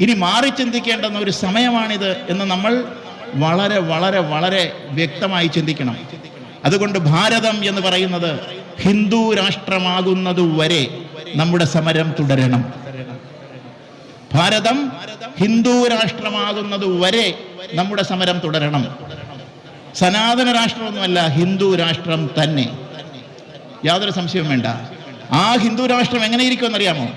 ഇനി മാറി ചിന്തിക്കേണ്ടുന്ന ഒരു സമയമാണിത് എന്ന് നമ്മൾ വളരെ വളരെ വളരെ വ്യക്തമായി ചിന്തിക്കണം. അതുകൊണ്ട് ഭാരതം എന്ന് പറയുന്നത് ഹിന്ദു രാഷ്ട്രമാകുന്നത് വരെ നമ്മുടെ സമരം തുടരണം. ഭാരതം ഹിന്ദു രാഷ്ട്രമാകുന്നത് വരെ നമ്മുടെ സമരം തുടരണം. സനാതന രാഷ്ട്രമൊന്നുമല്ല ഹിന്ദു രാഷ്ട്രം തന്നെ. യാതൊരു സംശയവും വേണ്ട. ആ ഹിന്ദു രാഷ്ട്രം എങ്ങനെയിരിക്കുമെന്നറിയാമോ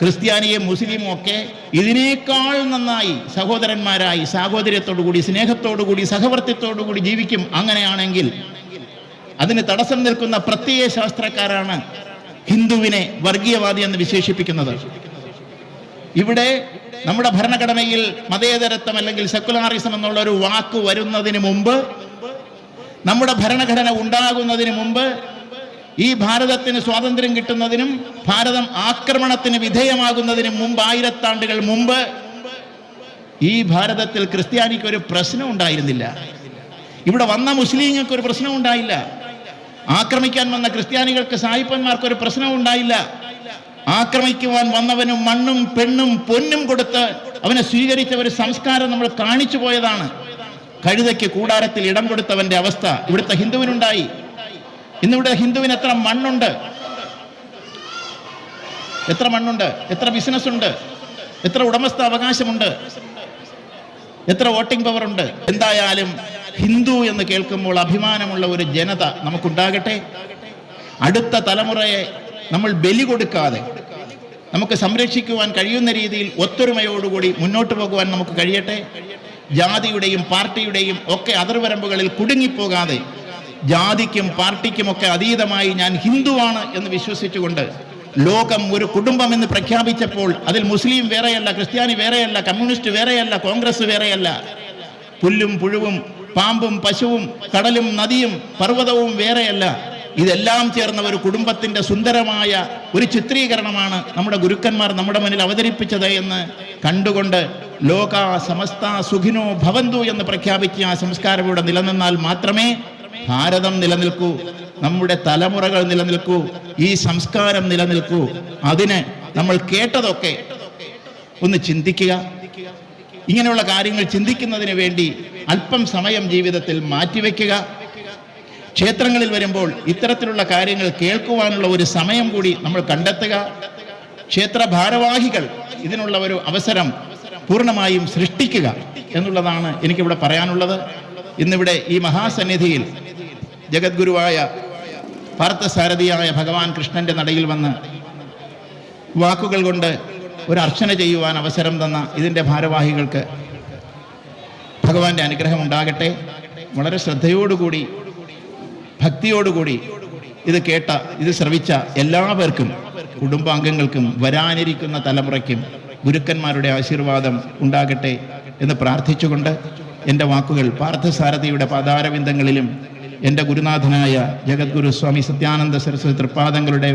ക്രിസ്ത്യാനിയും മുസ്ലിമും ഒക്കെ ഇതിനേക്കാൾ നന്നായി സഹോദരന്മാരായി സാഹോദര്യത്തോടുകൂടി സ്നേഹത്തോടുകൂടി സഹവർത്തിത്തോടുകൂടി ജീവിക്കും അങ്ങനെയാണെങ്കിൽ അതിന് തടസ്സം നിൽക്കുന്ന പ്രത്യയ ശാസ്ത്രക്കാരാണ് ഹിന്ദുവിനെ വർഗീയവാദി എന്ന് വിശേഷിപ്പിക്കുന്നത്. ഇവിടെ നമ്മുടെ ഭരണഘടനയിൽ മതേതരത്വം അല്ലെങ്കിൽ സെക്കുലാറിസം എന്നുള്ള ഒരു വാക്ക് വരുന്നതിന് മുമ്പ് നമ്മുടെ ഭരണഘടന ഉണ്ടാകുന്നതിന് മുമ്പ് ഈ ഭാരതത്തിന് സ്വാതന്ത്ര്യം കിട്ടുന്നതിനും ഭാരതം ആക്രമണത്തിന് വിധേയമാകുന്നതിനും മുമ്പ് ആയിരത്താണ്ടുകൾ മുമ്പ് ഈ ഭാരതത്തിൽ ക്രിസ്ത്യാനിക്ക് ഒരു പ്രശ്നം ഉണ്ടായിരുന്നില്ല. ഇവിടെ വന്ന മുസ്ലിങ്ങൾക്ക് ഒരു പ്രശ്നം ഉണ്ടായില്ല. ആക്രമിക്കാൻ വന്ന ക്രിസ്ത്യാനികൾക്ക് സായിപ്പന്മാർക്ക് ഒരു പ്രശ്നം ഉണ്ടായില്ല. ആക്രമിക്കുവാൻ വന്നവനും മണ്ണും പെണ്ണും പൊന്നും കൊടുത്ത് അവനെ സ്വീകരിച്ച ഒരു സംസ്കാരം നമ്മൾ കാണിച്ചു പോയതാണ്. കഴുതയ്ക്ക് കൂടാരത്തിൽ ഇടം കൊടുത്തവന്റെ അവസ്ഥ ഇവിടുത്തെ ഹിന്ദുവിനുണ്ടായി. ഇന്നിവിടെ ഹിന്ദുവിന് എത്ര മണ്ണുണ്ട്? എത്ര മണ്ണുണ്ട്? എത്ര ബിസിനസ് ഉണ്ട് എത്ര ഉടമസ്ഥ അവകാശമുണ്ട് എത്ര വോട്ടിംഗ് പവർ ഉണ്ട് എന്തായാലും ഹിന്ദു എന്ന് കേൾക്കുമ്പോൾ അഭിമാനമുള്ള ഒരു ജനത നമുക്കുണ്ടാകട്ടെ. അടുത്ത തലമുറയെ നമ്മൾ ബലി കൊടുക്കാതെ നമുക്ക് സംരക്ഷിക്കുവാൻ കഴിയുന്ന രീതിയിൽ ഒത്തൊരുമയോടുകൂടി മുന്നോട്ട് പോകുവാൻ നമുക്ക് കഴിയട്ടെ. ജാതിയുടെയും പാർട്ടിയുടെയും ഒക്കെ അതിർവരമ്പുകളിൽ കുടുങ്ങിപ്പോകാതെ ജാതിക്കും പാർട്ടിക്കുമൊക്കെ അതീതമായി ഞാൻ ഹിന്ദുവാണ് എന്ന് വിശ്വസിച്ചുകൊണ്ട് ലോകം ഒരു കുടുംബം എന്ന് പ്രഖ്യാപിച്ചപ്പോൾ അതിൽ മുസ്ലിം വേറെയല്ല ക്രിസ്ത്യാനി വേറെയല്ല കമ്മ്യൂണിസ്റ്റ് വേറെയല്ല കോൺഗ്രസ് വേറെയല്ല. പുല്ലും പുഴുവും പാമ്പും പശുവും കടലും നദിയും പർവതവും വേറെയല്ല. ഇതെല്ലാം ചേർന്ന ഒരു കുടുംബത്തിന്റെ സുന്ദരമായ ഒരു ചിത്രീകരണമാണ് നമ്മുടെ ഗുരുക്കന്മാർ നമ്മുടെ മുന്നിൽ അവതരിപ്പിച്ചത് എന്ന് കണ്ടുകൊണ്ട് ലോക സമസ്ത സുഖിനോ ഭവന്തു എന്ന് പ്രഖ്യാപിച്ച ആ സംസ്കാരം ഇവിടെ നിലനിന്നാൽ മാത്രമേ ഭാരതം നിലനിൽക്കൂ നമ്മുടെ തലമുറകൾ നിലനിൽക്കൂ ഈ സംസ്കാരം നിലനിൽക്കൂ. അതിന് നമ്മൾ കേട്ടതൊക്കെ ഒന്ന് ചിന്തിക്കുക. ഇങ്ങനെയുള്ള കാര്യങ്ങൾ ചിന്തിക്കുന്നതിന് വേണ്ടി അല്പം സമയം ജീവിതത്തിൽ മാറ്റിവെക്കുക. ക്ഷേത്രങ്ങളിൽ വരുമ്പോൾ ഇത്തരത്തിലുള്ള കാര്യങ്ങൾ കേൾക്കുവാനുള്ള ഒരു സമയം കൂടി നമ്മൾ കണ്ടെത്തുക. ക്ഷേത്ര ഭാരവാഹികൾ ഇതിനുള്ള ഒരു അവസരം പൂർണമായും സൃഷ്ടിക്കുക എന്നുള്ളതാണ് എനിക്കിവിടെ പറയാനുള്ളത്. ഇന്നിവിടെ ഈ മഹാസന്നിധിയിൽ ജഗദ്ഗുരുവായ പാർത്ഥസാരഥിയായ ഭഗവാൻ കൃഷ്ണന്റെ നടയിൽ വന്ന് വാക്കുകൾ കൊണ്ട് ഒരു അർച്ചന ചെയ്യുവാൻ അവസരം തന്ന ഇതിന്റെ ഭാരവാഹികൾക്ക് ഭഗവാന്റെ അനുഗ്രഹം ഉണ്ടാകട്ടെ. വളരെ ശ്രദ്ധയോടുകൂടി ഭക്തിയോടുകൂടി ഇത് കേട്ട ഇത് ശ്രവിച്ച എല്ലാവർക്കും കുടുംബാംഗങ്ങൾക്കും വരാനിരിക്കുന്ന തലമുറയ്ക്കും ഗുരുക്കന്മാരുടെ ആശീർവാദം ഉണ്ടാകട്ടെ എന്ന് പ്രാർത്ഥിച്ചുകൊണ്ട് എന്റെ വാക്കുകൾ പാർത്ഥസാരഥിയുടെ പാതാരവിന്ദങ്ങളിലും എന്റെ ഗുരുനാഥനായ ജഗദ്ഗുരു സ്വാമി സത്യാനന്ദ സരസ്വതി തൃപ്പാദങ്ങളുടെ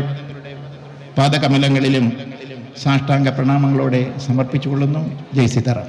പാദകമലങ്ങളിലും സാഷ്ടാംഗ പ്രണാമങ്ങളോടെ സമർപ്പിച്ചുകൊള്ളുന്നു. ജയ് സീതാറാം.